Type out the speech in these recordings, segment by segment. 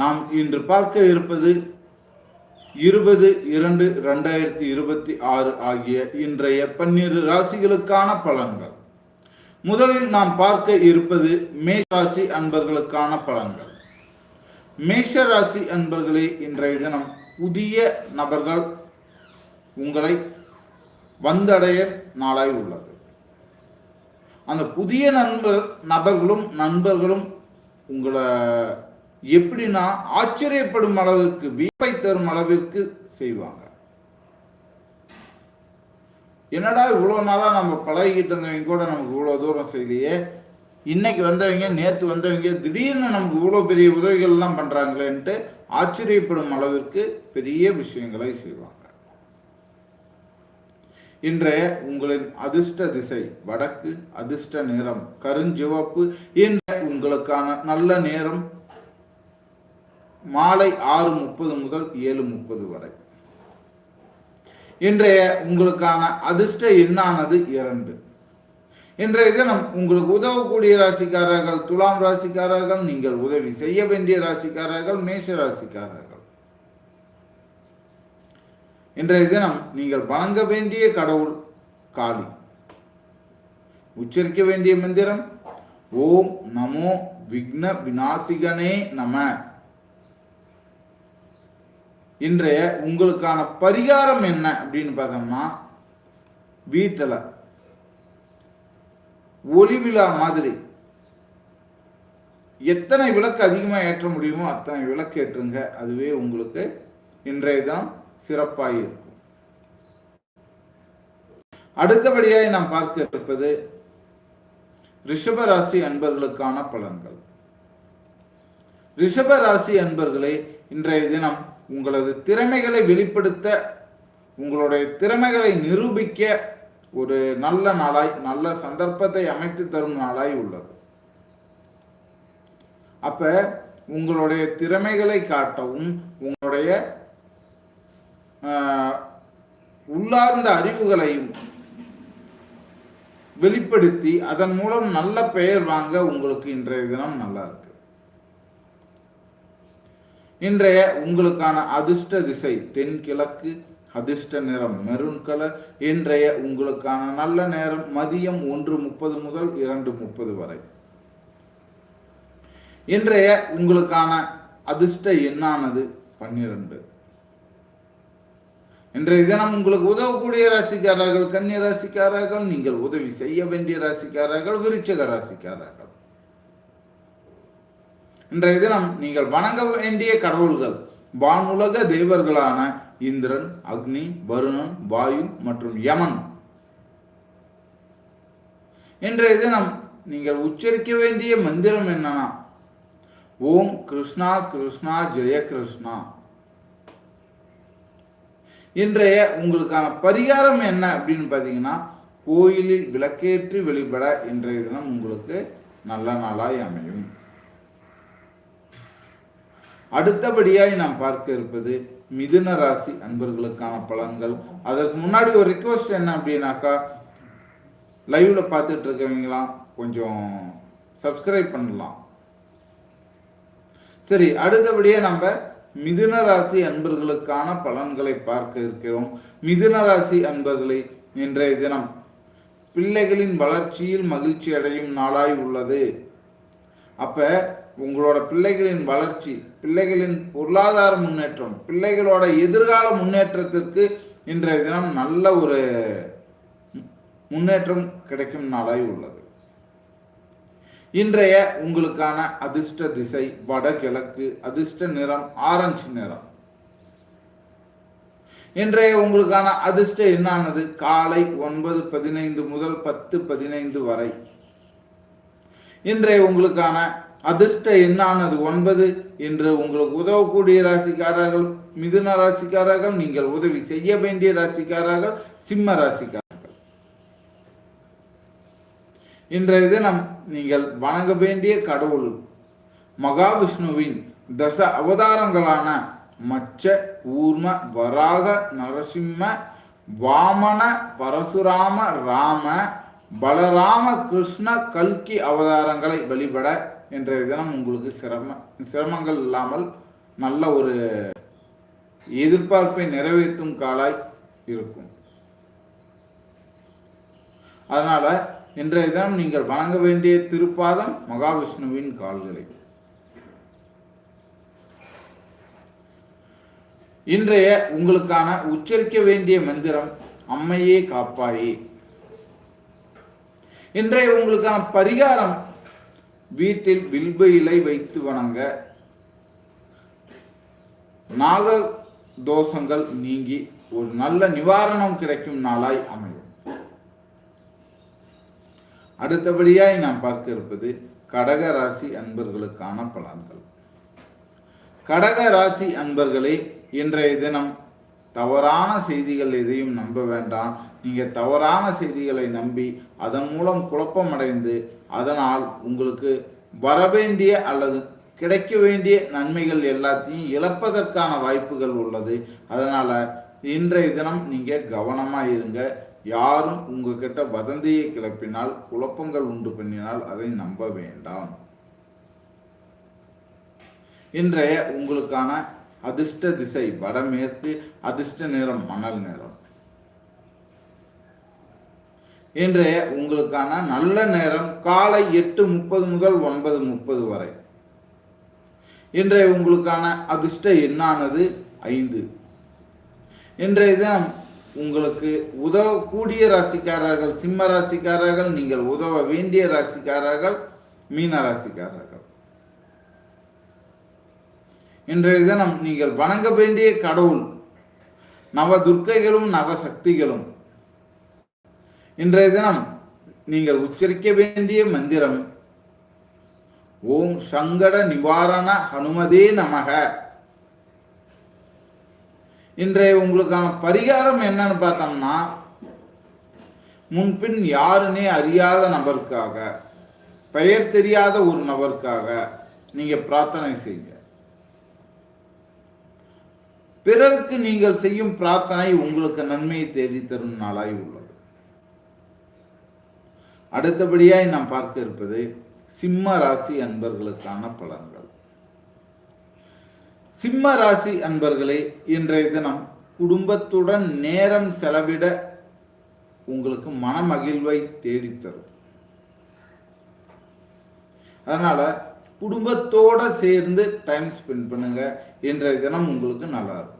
நாம் இன்று பார்க்க இருப்பது இருபது இரண்டு ரெண்டாயிரத்தி இருபத்தி ஆறு ஆகிய இன்றைய பன்னிரு ராசிகளுக்கான பலன்கள். முதலில் நாம் பார்க்க இருப்பது மேஷ ராசி அன்பர்களுக்கான பலன்கள். மேஷ ராசி அன்பர்களே இன்றைய தினம் புதிய நபர்கள் உங்களை வந்தடைய நாளாய் உள்ளது. அந்த புதிய நண்பர் நபர்களும் நண்பர்களும் உங்களை எப்படின்னா ஆச்சரியப்படும் அளவுக்கு வியப்பை தரும் அளவிற்கு செய்வாங்க. என்னடா இவ்வளோ நாளாக நம்ம பழகிக்கிட்டு இருந்தவங்க கூட நமக்கு இவ்வளோ தூரம் செய்யலையே? இன்னைக்கு வந்தவங்க நேற்று வந்தவங்க திடீர்னு நமக்கு இவ்வளோ பெரிய உதவிகள்லாம் பண்ணுறாங்களேன்ட்டு ஆச்சரியப்படும் அளவிற்கு பெரிய விஷயங்களை செய்வாங்க. இன்றைய உங்களின் அதிர்ஷ்ட திசை வடக்கு அதிர்ஷ்ட நேரம் கருஞ்சிவப்பு இன்ற உங்களுக்கான நல்ல நேரம் மாலை ஆறு முப்பது முதல் ஏழு முப்பது வரை. இன்றைய உங்களுக்கான அதிர்ஷ்ட எண்ணானது இரண்டு. இன்றைய தினம் உங்களுக்கு உதவக்கூடிய ராசிக்காரர்கள் துலாம் ராசிக்காரர்கள் நீங்கள் உதவி செய்ய வேண்டிய ராசிக்காரர்கள் மேஷ ராசிக்காரர்கள். இன்றைய தினம் நீங்கள் வணங்க வேண்டிய கடவுள் காளி. உச்சரிக்க வேண்டிய மந்திரம் ஓம் நமோ விக்ன விநாசிகனே நம. இன்றைய உங்களுக்கான பரிகாரம் என்ன அப்படின்னு பார்த்தோம்னா வீட்டில் ஒளி விழா மாதிரி எத்தனை விளக்கு அதிகமாக ஏற்ற முடியுமோ அத்தனை விளக்கு ஏற்றுங்க. அதுவே உங்களுக்கு இன்றைய தினம் சிறப்பாக இருக்கும். அடுத்தபடியாக நாம் பார்க்க இருப்பது ரிஷபராசி அன்பர்களுக்கான பலன்கள். ரிஷபராசி அன்பர்களே இன்றைய தினம் உங்களது திறமைகளை வெளிப்படுத்த உங்களுடைய திறமைகளை நிரூபிக்க ஒரு நல்ல நாளாய் நல்ல சந்தர்ப்பத்தை அமைத்து தரும் நாளாய் உள்ளது. அப்ப உங்களுடைய திறமைகளை காட்டவும் உங்களுடைய உள்ளார்ந்த அறிவுகளையும் வெளிப்படுத்தி அதன் மூலம் நல்ல பெயர் வாங்க உங்களுக்கு இன்றைய தினம் நல்லா இருக்கு. இன்றைய உங்களுக்கான அதிர்ஷ்ட திசை தென்கிழக்கு அதிர்ஷ்ட நிறம் மெரூன் கலர். இன்றைய உங்களுக்கான நல்ல நேரம் மதியம் ஒன்று முப்பது முதல் இரண்டு முப்பது வரை. இன்றைய உங்களுக்கான அதிர்ஷ்ட எண்ணானது பன்னிரண்டு. இன்றைய தினம் உங்களுக்கு உதவக்கூடிய ராசிக்காரர்கள் கன்னி ராசிக்காரர்கள் நீங்கள் உதவி செய்ய வேண்டிய ராசிக்காரர்கள் விருச்சக ராசிக்காரர்கள். இன்றைய தினம் நீங்கள் வணங்க வேண்டிய கடவுள்கள். வானுலக தெய்வர்களான இந்திரன் அக்னி வருணன் வாயு மற்றும் யமன். இன்றைய தினம் நீங்கள் உச்சரிக்க வேண்டிய மந்திரம் என்னன்னா ஓம் கிருஷ்ணா கிருஷ்ணா ஜெய கிருஷ்ணா. இன்றைய உங்களுக்கான பரிகாரம் என்ன அப்படின்னு பார்த்தீங்கன்னா கோயிலில் விளக்கேற்றி வெளிப்பட இன்றைய தினம் உங்களுக்கு நல்ல நாளாய் அமையும். அடுத்தபடியாய் நாம் பார்க்க இருப்பது மிதுன ராசி அன்பர்களுக்கான பலன்கள். அதற்கு முன்னாடி ஒரு ரிக்வஸ்ட் என்ன அப்படின்னாக்கா லைவ்ல பார்த்துட்டு இருக்கவங்களாம் கொஞ்சம் சப்ஸ்கிரைப் பண்ணலாம். சரி அடுத்தபடியே நம்ம மிதுன ராசி அன்பர்களுக்கான பலன்களை பார்க்க இருக்கிறோம். மிதுன ராசி அன்பர்களை இன்றைய தினம் பிள்ளைகளின் வளர்ச்சியில் மகிழ்ச்சி அடையும் நாளாய் உள்ளது. அப்போ உங்களோட பிள்ளைகளின் வளர்ச்சி பிள்ளைகளின் பொருளாதார முன்னேற்றம் பிள்ளைகளோட எதிர்கால முன்னேற்றத்திற்கு இன்றைய தினம் நல்ல ஒரு முன்னேற்றம் கிடைக்கும் நாளாய் உள்ளது. இன்றைய உங்களுக்கான அதிர்ஷ்ட திசை வடகிழக்கு அதிர்ஷ்ட நிறம் ஆரஞ்சு நிறம். இன்றைய உங்களுக்கான அதிர்ஷ்ட என்னானது? காலை ஒன்பது பதினைந்து முதல் பத்து பதினைந்து வரை. இன்றைய உங்களுக்கான அதிர்ஷ்ட எண்ணானது ஒன்பது என்று உங்களுக்கு உதவக்கூடிய ராசிக்காரர்கள் மிதுன ராசிக்காரர்கள் நீங்கள் உதவி செய்ய வேண்டிய ராசிக்காரர்கள் சிம்ம ராசிக்காரர்கள். இன்றைய தினம் நீங்கள் வணங்க வேண்டிய கடவுள் மகாவிஷ்ணுவின் தச அவதாரங்களான மச்ச கூர்ம வராக நரசிம்ம வாமன பரசுராம ராம பலராம கிருஷ்ண கல்கி அவதாரங்களை வழிபட இன்றைய தினம் உங்களுக்கு சிரம சிரமங்கள் இல்லாமல் நல்ல ஒரு எதிர்பார்ப்பை நிறைவேற்றும் காலாய் இருக்கும். அதனால் இன்றைய தினம் நீங்கள் வணங்க வேண்டிய திருப்பாதம் மகாவிஷ்ணுவின் கால்களை. இன்றைய உங்களுக்கான உச்சரிக்க வேண்டிய மந்திரம் அம்மையே காப்பாயே. இன்றைய உங்களுக்கான பரிகாரம் வீட்டில் வில்ப இலை வைத்து வணங்க. நாக தோஷங்கள் நீங்கி ஒரு நல்ல நிவாரணம் கிடைக்கும் நாளாய் அமையும். அடுத்தபடியாய் நாம் பார்க்க இருப்பது கடக ராசி அன்பர்களுக்கான பலன்கள். கடக ராசி அன்பர்களே இன்றைய தினம் தவறான செய்திகள் எதையும் நம்ப வேண்டாம். நீங்கள் தவறான செய்திகளை நம்பி அதன் மூலம் குழப்பமடைந்து அதனால் உங்களுக்கு வரவேண்டிய அல்லது கிடைக்க வேண்டிய நன்மைகள் எல்லாத்தையும் இழப்பதற்கான வாய்ப்புகள் உள்ளது. அதனால் இன்றைய தினம் நீங்கள் கவனமாக இருங்க. யாரும் உங்ககிட்ட வதந்தியை கிளப்பினால் குழப்பங்கள் உண்டு பண்ணினால் அதை நம்ப வேண்டாம். இன்றைய உங்களுக்கான அதிர்ஷ்ட திசை வடமேற்கு அதிர்ஷ்ட நிறம் மணல் நிறம். இன்றைய உங்களுக்கான நல்ல நேரம் காலை எட்டு முப்பது முதல் ஒன்பது முப்பது வரை. இன்றைய உங்களுக்கான அதிர்ஷ்ட எண்ணானது ஐந்து. இன்றைய தினம் உங்களுக்கு உதவக்கூடிய ராசிக்காரர்கள் சிம்ம ராசிக்காரர்கள் நீங்கள் உதவ வேண்டிய ராசிக்காரர்கள் மீன ராசிக்காரர்கள். இன்றைய தினம் நீங்கள் வணங்க வேண்டிய கடவுள் நவ துர்க்கைகளும் நவ சக்திகளும் இன்றைய தினம் நீங்கள் உச்சரிக்க வேண்டிய மந்திரம் ஓம் சங்கட நிவாரண ஹனுமதே நமக. இன்றைய உங்களுக்கான பரிகாரம் என்னன்னு பார்த்தோம்னா முன்பின் யாருன்னே அறியாத நபருக்காக பெயர் தெரியாத ஒரு நபருக்காக நீங்க பிரார்த்தனை செய்யுங்க. பிறருக்கு நீங்கள் செய்யும் பிரார்த்தனை உங்களுக்கு நன்மையை தேடி தரும் நாளாய் உள்ளது. அடுத்தபடியாய் நாம் பார்க்க இருப்பது சிம்ம ராசி அன்பர்களுக்கான பலன்கள். சிம்ம ராசி அன்பர்களே இன்றைய தினம் குடும்பத்துடன் நேரம் செலவிட உங்களுக்கு மனமகிழ்வை தேடித்தரும். அதனால குடும்பத்தோட சேர்ந்து டைம் ஸ்பெண்ட் பண்ணுங்க. இன்றைய தினம் உங்களுக்கு நல்லா இருக்கும்.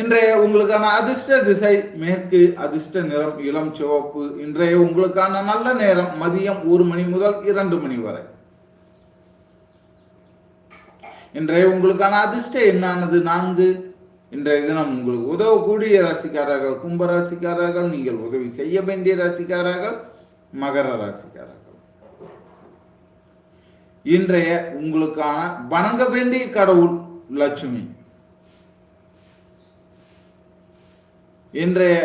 இன்றைய உங்களுக்கான அதிர்ஷ்ட திசை மேற்கு அதிர்ஷ்ட நிறம் இளம் சிவப்பு. இன்றைய உங்களுக்கான நல்ல நேரம் மதியம் ஒரு மணி முதல் இரண்டு மணி வரை. இன்றைய உங்களுக்கான அதிர்ஷ்ட என்னானது? நான்கு. இன்றைய தினம் உங்களுக்கு உதவக்கூடிய ராசிக்காரர்கள் கும்ப ராசிக்காரர்கள் நீங்கள் உதவி செய்ய வேண்டிய ராசிக்காரர்கள் மகர ராசிக்காரர்கள். இன்றைய உங்களுக்கான வணங்க வேண்டிய கடவுள் லட்சுமி. இன்றைய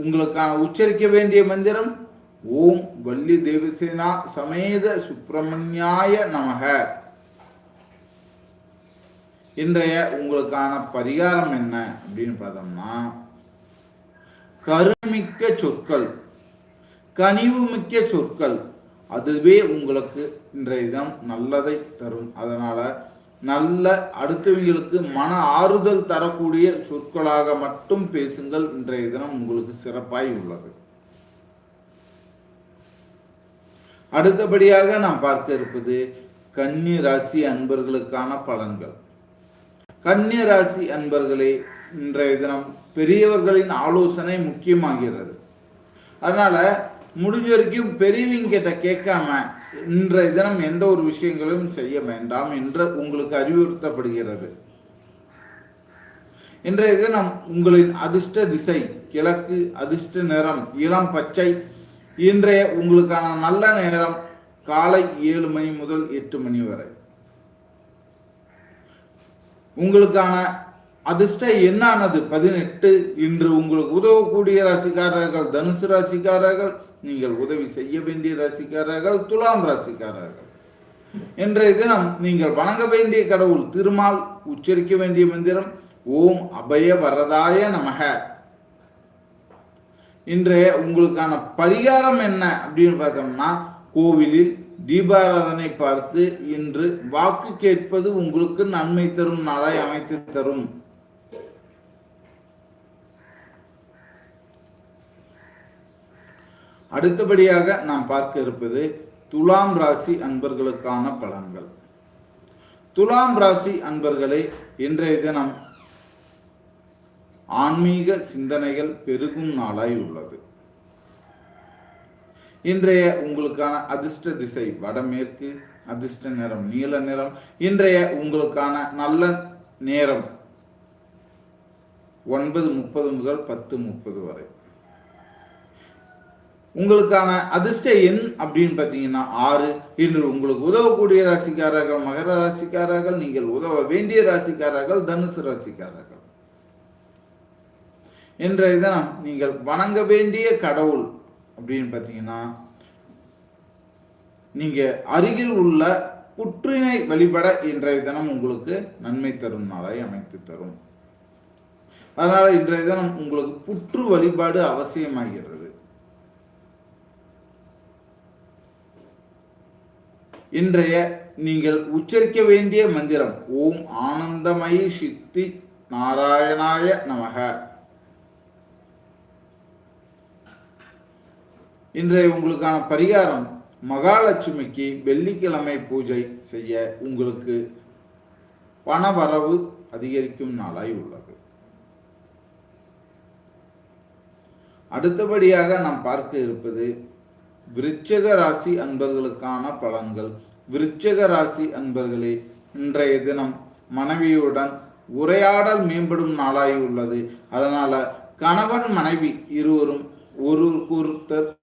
உங்களுக்கான உச்சரிக்க வேண்டிய மந்திரம் ஓம் வள்ளி தேவசேனா சமேத சுப்பிரமணியாய நமக. இன்றைய உங்களுக்கான பரிகாரம் என்ன அப்படின்னு பார்த்தோம்னா கருமிக்க சொற்கள் கனிவு மிக்க சொற்கள் அதுவே உங்களுக்கு இன்றைய தினம் நல்லதை தரும். அதனால நல்ல அடுத்தவங்களுக்கு மன ஆறுதல் தரக்கூடிய சொற்களாக மட்டும் பேசுங்கள். இன்றைய தினம் உங்களுக்கு சிறப்பாய் உள்ளது. அடுத்தபடியாக நாம் பார்க்க இருப்பது கன்னி ராசி அன்பர்களுக்கான பலன்கள். கன்னி ராசி அன்பர்களே இன்றைய தினம் பெரியவர்களின் ஆலோசனை முக்கியமாகிறது. அதனால முடிஞ்ச வரைக்கும் பெரியவங்க கிட்ட கேட்காம இன்றைய தினம் எந்த ஒரு விஷயங்களும் செய்ய வேண்டாம் என்று உங்களுக்கு அறிவுறுத்தப்படுகிறது. இன்றைய தினம் உங்களின் அதிர்ஷ்ட திசை கிழக்கு அதிர்ஷ்ட நிறம் இளம் பச்சை. இன்றைய உங்களுக்கான நல்ல நேரம் காலை ஏழு மணி முதல் எட்டு மணி வரை. உங்களுக்கான அதிர்ஷ்ட எண்ணானது பதினெட்டு. இன்று உங்களுக்கு உதவக்கூடிய ராசிக்காரர்கள் தனுசு ராசிக்காரர்கள் நீங்கள் உதவி செய்ய வேண்டிய ராசிக்காரர்கள் துலாம் ராசிக்காரர்கள். இன்றைய தினம் நீங்கள் வணங்க வேண்டிய கடவுள் திருமால் உச்சரிக்க வேண்டிய மந்திரம் ஓம் அபய வரதாய நமக. இன்றைய உங்களுக்கான பரிகாரம் என்ன அப்படின்னு பார்த்தோம்னா கோவிலில் தீபாராதனை பார்த்து இன்று வாக்கு கேட்பது உங்களுக்கு நன்மை தரும் நாளாய் அமைத்து தரும். அடுத்தபடியாக நாம் பார்க்க இருப்பது துலாம் ராசி அன்பர்களுக்கான பலன்கள். துலாம் ராசி அன்பர்களே இன்றைய தினம் ஆன்மீக சிந்தனைகள் பெருகும் நாளாய் உள்ளது. இன்றைய உங்களுக்கான அதிர்ஷ்ட திசை வடமேற்கு அதிர்ஷ்ட நிறம் நீல நிறம். இன்றைய உங்களுக்கான நல்ல நேரம் ஒன்பது முப்பது முதல் பத்து முப்பது வரை. உங்களுக்கான அதிர்ஷ்ட எண் அப்படின்னு பார்த்தீங்கன்னா ஆறு. இன்று உங்களுக்கு உதவக்கூடிய ராசிக்காரர்கள் மகர ராசிக்காரர்கள் நீங்கள் உதவ வேண்டிய ராசிக்காரர்கள் தனுசு ராசிக்காரர்கள். இன்றைய தினம் நீங்கள் வணங்க வேண்டிய கடவுள் அப்படின்னு பார்த்தீங்கன்னா நீங்கள் அருகில் உள்ள புற்றினை வழிபட இன்றைய தினம் உங்களுக்கு நன்மை தரும் நாளை அமைத்து தரும். அதனால் இன்றைய தினம் உங்களுக்கு புற்று வழிபாடு அவசியமாகிறது. இன்றைய நீங்கள் உச்சரிக்க வேண்டிய மந்திரம் ஓம் ஆனந்தமயி சித்தி நாராயணாய நமக. இன்றைய உங்களுக்கான பரிகாரம் மகாலட்சுமிக்கு வெள்ளிக்கிழமை பூஜை செய்ய உங்களுக்கு பணவரவு அதிகரிக்கும் நாளாய் உள்ளது. அடுத்தபடியாக நாம் பார்க்க இருப்பது விருச்சக ராசி அன்பர்களுக்கான பலன்கள். விருச்சக ராசி அன்பர்களே இன்றைய தினம் மனைவியுடன் உரையாடல் மேம்படும் நாளாகி உள்ளது. அதனால கணவன் மனைவி இருவரும் ஒரு ஒருத்தர்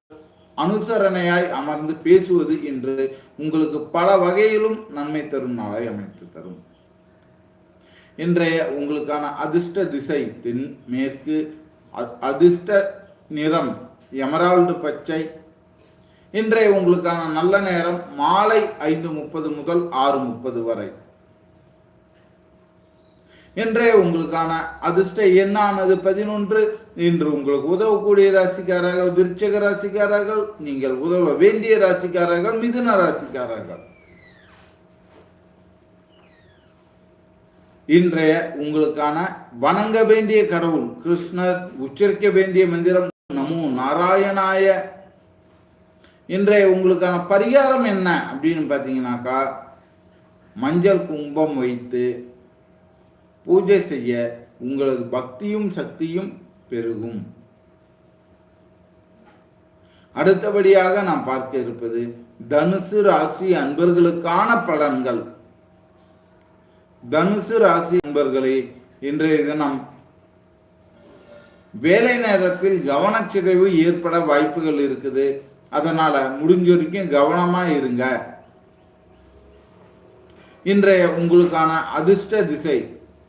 அனுசரணையாய் அமர்ந்து பேசுவது என்று உங்களுக்கு பல வகையிலும் நன்மை தரும் நாளாய் அமைத்து தரும். இன்றைய உங்களுக்கான அதிர்ஷ்ட திசை தென் மேற்கு அ- அதிர்ஷ்ட நிறம் எமரால்டு பச்சை இன்றைய உங்களுக்கான நல்ல நேரம் மாலை ஐந்து முப்பது முதல் ஆறு முப்பது வரை. இன்றைய உங்களுக்கான அதிர்ஷ்ட எண்ணானது பதினொன்று. இன்று உங்களுக்கு உதவக்கூடிய ராசிக்காரர்கள் விருச்சக ராசிக்காரர்கள் நீங்கள் உதவ வேண்டிய ராசிக்காரர்கள் மிதுன ராசிக்காரர்கள். இன்றைய உங்களுக்கான வணங்க வேண்டிய கடவுள் கிருஷ்ணர் உச்சரிக்க வேண்டிய மந்திரம் நமோ நாராயணாய இன்றைய உங்களுக்கான பரிகாரம் என்ன? அப்படின்னு பார்த்தீங்கன்னாக்கா மஞ்சள் கும்பம் வைத்து பூஜை செய்ய உங்களது பக்தியும் சக்தியும் பெருகும். அடுத்தபடியாக நாம் பார்க்க இருப்பது தனுசு ராசி அன்பர்களுக்கான பலன்கள். தனுசு ராசி அன்பர்களே இன்றைய தினம் வேலை நேரத்தில் கவனச்சிதைவு ஏற்பட வாய்ப்புகள் இருக்குது. அதனால் முடிஞ்ச வரைக்கும் கவனமாக இருங்க. இன்றைய உங்களுக்கான அதிர்ஷ்ட திசை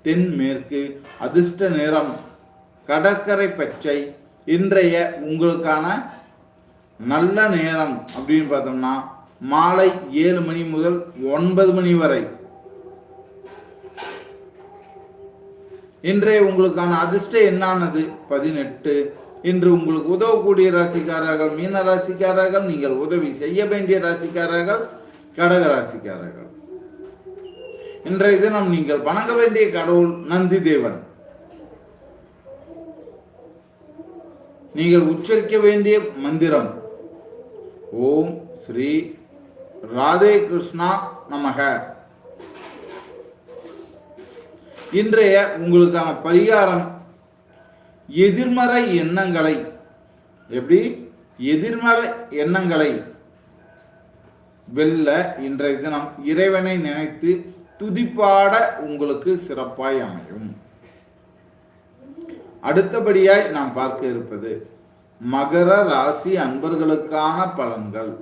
தென்மேற்கு அதிர்ஷ்ட நிறம் கடற்கரை பச்சை. இன்றைய உங்களுக்கான நல்ல நேரம் அப்படின்னு பார்த்தோம்னா மாலை ஏழு மணி முதல் ஒன்பது மணி வரை. இன்றைய உங்களுக்கான அதிர்ஷ்டம் என்னானது? பதினெட்டு. இன்று உங்களுக்கு உதவக்கூடிய ராசிக்காரர்கள் மீன ராசிக்காரர்கள் நீங்கள் உதவி செய்ய வேண்டிய ராசிக்காரர்கள் கடக ராசிக்காரர்கள். இன்றைய தினம் நீங்கள் வணங்க வேண்டிய கடவுள் நந்தி தேவன். நீங்கள் உச்சரிக்க வேண்டிய மந்திரம். ஓம் ஸ்ரீ ராதே கிருஷ்ணா நமக. இன்றைய உங்களுக்கான பரிகாரம் எதிர்மறை எண்ணங்களை. எப்படி? எதிர்மறை எண்ணங்களை. வெல்ல இன்றைய தினம் இறைவனை நினைத்து துதிப்பாட உங்களுக்கு சிறப்பாய் அமையும். அடுத்தபடியாய் நாம் பார்க்க இருப்பது மகர ராசி அன்பர்களுக்கான பலன்கள்.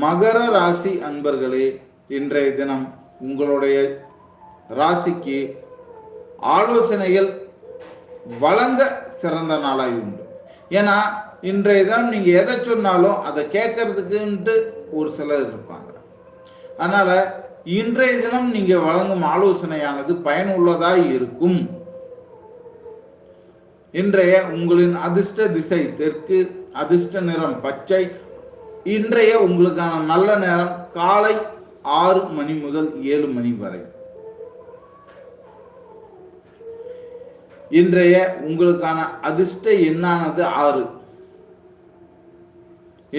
மகர ராசி அன்பர்களே இன்றைய தினம் உங்களுடைய ராசிக்கு ஆலோசனைகள் வழங்க சிறந்த நாளாக உண்டு. ஏன்னா இன்றைய தினம் நீங்கள் எதை சொன்னாலும் அதை கேட்கறதுக்குன்ட்டு ஒரு சிலர் இருப்பாங்க. அதனால் இன்றைய தினம் நீங்கள் வழங்கும் ஆலோசனையானது பயனுள்ளதாக இருக்கும். இன்றைய உங்களின் அதிர்ஷ்ட திசை தெற்கு அதிர்ஷ்ட நிறம் பச்சை. இன்றைய உங்களுக்கான நல்ல நேரம் காலை ஆறு மணி முதல் ஏழு மணி வரை. இன்றைய உங்களுக்கான அதிர்ஷ்ட எண்ணானது ஆறு.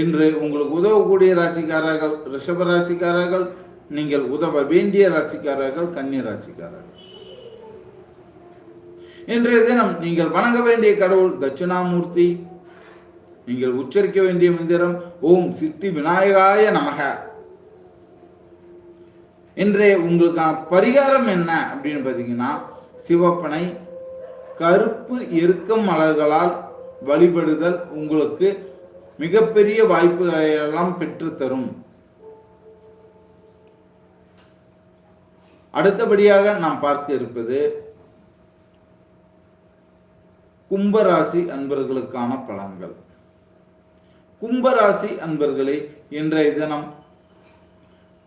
இன்று உங்களுக்கு உதவக்கூடிய ராசிக்காரர்கள் ரிஷப ராசிக்காரர்கள் நீங்கள் உதவ வேண்டிய ராசிக்காரர்கள் கன்னி ராசிக்காரர்கள். இன்றைய தினம் நீங்கள் வணங்க வேண்டிய கடவுள் தட்சிணாமூர்த்தி நீங்கள் உச்சரிக்க வேண்டிய மந்திரம் ஓம் சித்தி விநாயகாய நமக. இன்றைய உங்களுக்கான பரிகாரம் என்ன அப்படின்னு பார்த்தீங்கன்னா சிவப்பனை கருப்பு எருக்கம் மலர்களால் வழிபடுதல் உங்களுக்கு மிகப்பெரிய வாய்ப்புகளை எல்லாம் பெற்றுத்தரும். அடுத்தபடியாக நாம் பார்க்க இருப்பது கும்பராசி அன்பர்களுக்கான பலன்கள். கும்பராசி அன்பர்களே இன்றைய தினம்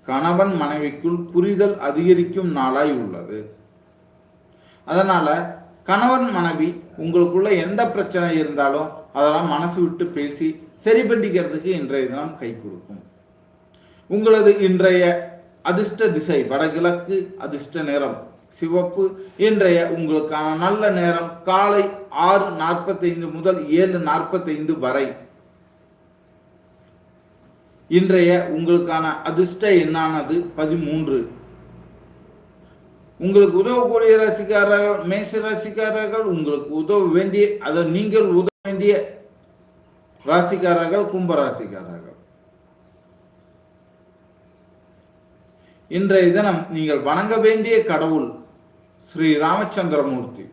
கணவன் மனைவிக்குள் புரிதல் அதிகரிக்கும் நாளாய் உள்ளது. அதனால கணவன் மனைவி உங்களுக்குள்ள எந்த பிரச்சனை இருந்தாலும் அதெல்லாம் மனசு விட்டு பேசி சரி பண்ணிக்கிறதுக்கு இன்றைய தினம் கை கொடுக்கும். உங்களது இன்றைய அதிர்ஷ்ட திசை வடகிழக்கு அதிர்ஷ்ட நேரம் சிவப்பு. இன்றைய உங்களுக்கான நல்ல நேரம் காலை ஆறு நாற்பத்தைந்து முதல் ஏழு நாற்பத்தைந்து வரை. இன்றைய உங்களுக்கான அதிர்ஷ்ட எண்ணானது பதிமூன்று. உங்களுக்கு உதவக்கூடிய ராசிக்காரர்கள் மேச ராசிக்காரர்கள் உங்களுக்கு உதவ வேண்டிய அதை நீங்கள் உதவ வேண்டிய ராசிக்காரர்கள் கும்ப ராசிக்காரர்கள். இன்றைய தினம் நீங்கள் வணங்க வேண்டிய கடவுள் ஸ்ரீ ராமச்சந்திரமூர்த்தி.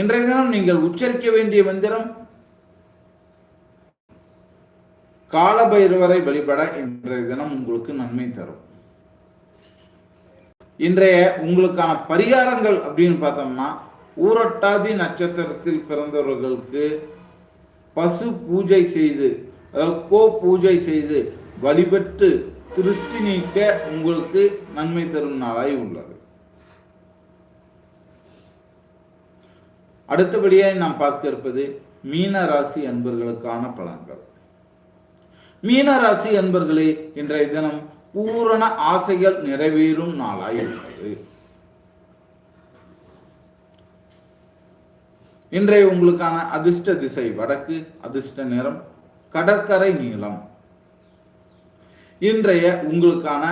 இன்றைய தினம் நீங்கள் உச்சரிக்க வேண்டிய மந்திரம் காலபைரவரை வழிபட இன்றைய தினம் உங்களுக்கு நன்மை தரும். இன்றைய உங்களுக்கான பரிகாரங்கள் அப்படின்னு பார்த்தோம்னா ஊரட்டாதி நட்சத்திரத்தில் பிறந்தவர்களுக்கு பசு பூஜை செய்து அதாவது கோ பூஜை செய்து வழிபட்டு திருஷ்டி நீக்க உங்களுக்கு நன்மை தரும் நாளாய் உள்ளது. அடுத்தபடியாக நாம் பார்க்க இருப்பது மீன ராசி அன்பர்களுக்கான பலன்கள். மீன ராசி அன்பர்களே இன்றைய தினம் பூரண ஆசைகள் நிறைவேறும் நாளாய் உள்ளது இன்றைய உங்களுக்கான அதிர்ஷ்ட திசை வடக்கு அதிர்ஷ்ட நிறம் கடற்கரை நீளம். இன்றைய உங்களுக்கான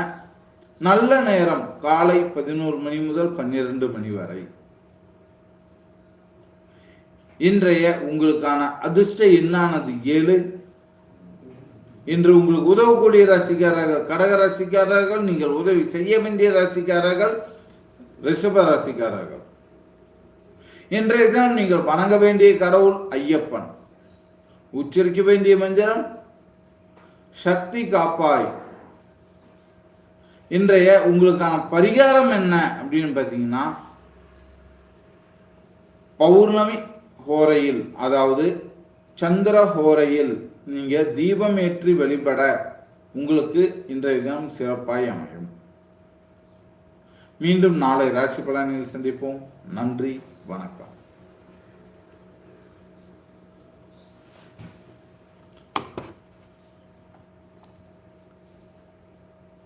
நல்ல நேரம் காலை பதினோரு மணி முதல் பன்னிரண்டு மணி வரை. இன்றைய உங்களுக்கான அதிர்ஷ்ட எண்ணானது ஏழு இன்று உங்களுக்கு உதவக்கூடிய ராசிக்காரர்கள் கடக ராசிக்காரர்கள் நீங்கள் உதவி செய்ய வேண்டிய ராசிக்காரர்கள் ரிஷப ராசிக்காரர்கள். இன்றைய தினம் நீங்கள் வணங்க வேண்டிய கடவுள் ஐயப்பன். உச்சரிக்க வேண்டிய மந்திரம் சக்தி காப்பாய். இன்றைய உங்களுக்கான பரிகாரம் என்ன அப்படின்னு பார்த்தீங்கன்னா பௌர்ணமி ஹோரையில் அதாவது சந்திர ஹோரையில் நீங்கள் தீபம் ஏற்றி வழிபட உங்களுக்கு இன்றைய தினம் சிறப்பாய் அமையும். மீண்டும் நாளை ராசி பலனில் சந்திப்போம். நன்றி வணக்கம்.